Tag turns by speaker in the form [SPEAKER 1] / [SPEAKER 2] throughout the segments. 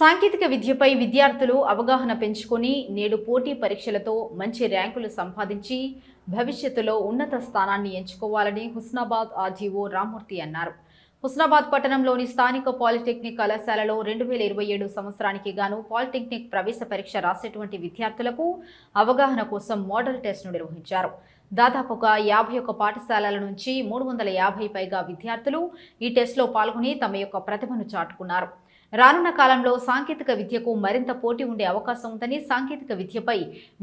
[SPEAKER 1] సాంకేతిక విద్యపై విద్యార్థులు అవగాహన పెంచుకొని నేడు పోటీ పరీక్షలతో మంచి ర్యాంకులు సంపాదించి భవిష్యత్తులో ఉన్నత స్థానాన్ని ఎంచుకోవాలని హుస్నాబాద్ ఆర్జీఓ రామ్మూర్తి అన్నారు. హుస్నాబాద్ పట్టణంలోని స్థానిక పాలిటెక్నిక్ కళాశాలలో రెండు వేల ఇరవై ఏడు సంవత్సరానికి గాను పాలిటెక్నిక్ ప్రవేశ పరీక్ష రాసేటువంటి విద్యార్థులకు అవగాహన కోసం మోడల్ టెస్ట్ను నిర్వహించారు. దాదాపుగా యాభై ఒక్క పాఠశాలల నుంచి మూడు వందల యాభై పైగా విద్యార్థులు ఈ టెస్ట్లో పాల్గొని తమ యొక్క ప్రతిభను చాటుకున్నారు. రానున్న కాలంలో సాంకేతిక విద్యకు మరింత పోటీ ఉండే అవకాశం ఉందని సాంకేతిక విద్యపై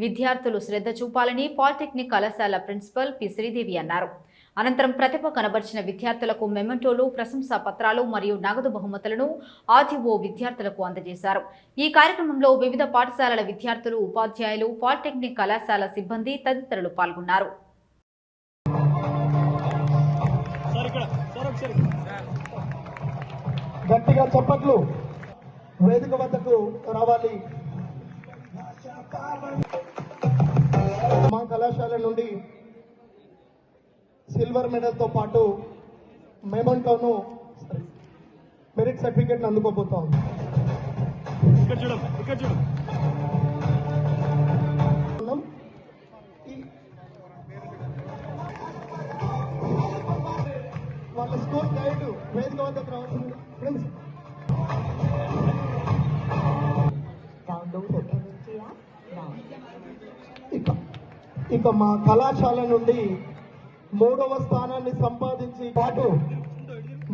[SPEAKER 1] విద్యార్థులు శ్రద్ధ చూపాలని పాలిటెక్నిక్ కళాశాల ప్రిన్సిపల్ పి. శ్రీదేవి అన్నారు. అనంతరం ప్రతిభ కనబర్చిన విద్యార్థులకు మెమెంటోలు ప్రశంసా పత్రాలు మరియు నగదు బహుమతులను ఆర్టీఓ విద్యార్థులకు అందజేశారు. ఈ కార్యక్రమంలో వివిధ పాఠశాలల విద్యార్థులు ఉపాధ్యాయులు పాలిటెక్నిక్ కళాశాల సిబ్బంది తదితరులు పాల్గొన్నారు.
[SPEAKER 2] గట్టిగా చప్పట్లు. వేదిక వద్దకు రావాలి. మా కళాశాల నుండి సిల్వర్ మెడల్తో పాటు మెమంటోను మెరిట్ సర్టిఫికేట్ అందుకోబోతాం
[SPEAKER 3] ఇక్కడ చూడం ఇక్కడ చూడం.
[SPEAKER 2] వేదిక వద్దకు రావాల్సింది ఫ్రెండ్స్. ఇక ఇక మా కళాశాల నుండి మూడవ స్థానాన్ని సంపాదించి పాటు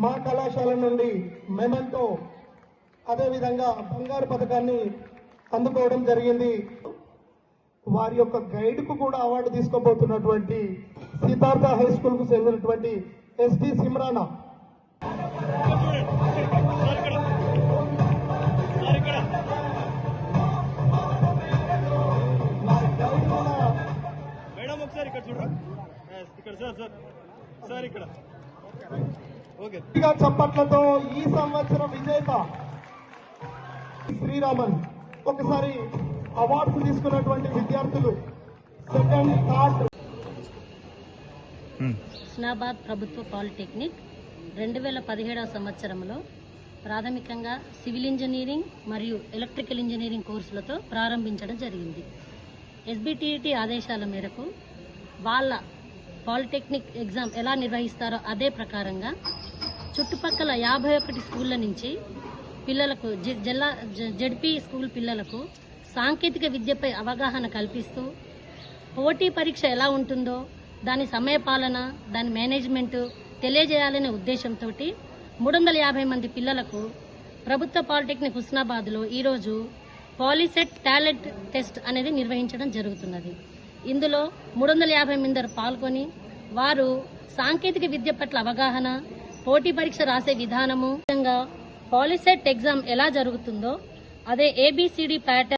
[SPEAKER 2] మా కళాశాల నుండి మెమంటో అదేవిధంగా బంగారు పథకాన్ని అందుకోవడం జరిగింది. వారి యొక్క గైడ్కు కూడా అవార్డు తీసుకోబోతున్నటువంటి సిద్ధార్థ హై స్కూల్కు చెందినటువంటి ఎస్డి సిమ్రానా. చప్పట్లతో ఈ సంవత్సరం విజేత శ్రీరామన్. ఒకసారి అవార్డ్స్ తీసుకున్నటువంటి విద్యార్థులు సెకండ్ థర్డ్
[SPEAKER 4] హుస్నాబాద్ ప్రభుత్వ పాలిటెక్నిక్ రెండు వేల పదిహేడవ సంవత్సరంలో ప్రాథమికంగా సివిల్ ఇంజనీరింగ్ మరియు ఎలక్ట్రికల్ ఇంజనీరింగ్ కోర్సులతో ప్రారంభించడం జరిగింది. ఎస్బిటిఈటి ఆదేశాల మేరకు వాళ్ళ పాలిటెక్నిక్ ఎగ్జామ్ ఎలా నిర్వహిస్తారో అదే ప్రకారంగా చుట్టుపక్కల యాభై ఒకటి స్కూళ్ళ నుంచి పిల్లలకు జిల్లా జె- జెడ్పీ స్కూల్ పిల్లలకు సాంకేతిక విద్యపై అవగాహన కల్పిస్తూ పోటీ పరీక్ష ఎలా ఉంటుందో దాని సమయపాలన దాని మేనేజ్మెంట్ తెలియజేయాలనే ఉద్దేశంతో మూడు వందల యాభై మంది పిల్లలకు ప్రభుత్వ పాలిటెక్నిక్ హుస్నాబాద్లో ఈరోజు పాలిసెట్ టాలెంట్ టెస్ట్ అనేది నిర్వహించడం జరుగుతున్నది. ఇందులో మూడు వందల యాభై మంది పాల్గొని వారు సాంకేతిక విద్య పట్ల అవగాహన పోటీ పరీక్ష రాసే విధానము విధంగా పాలిసెట్ ఎగ్జామ్ ఎలా జరుగుతుందో అదే ఏబిసిడి ప్యాటర్న్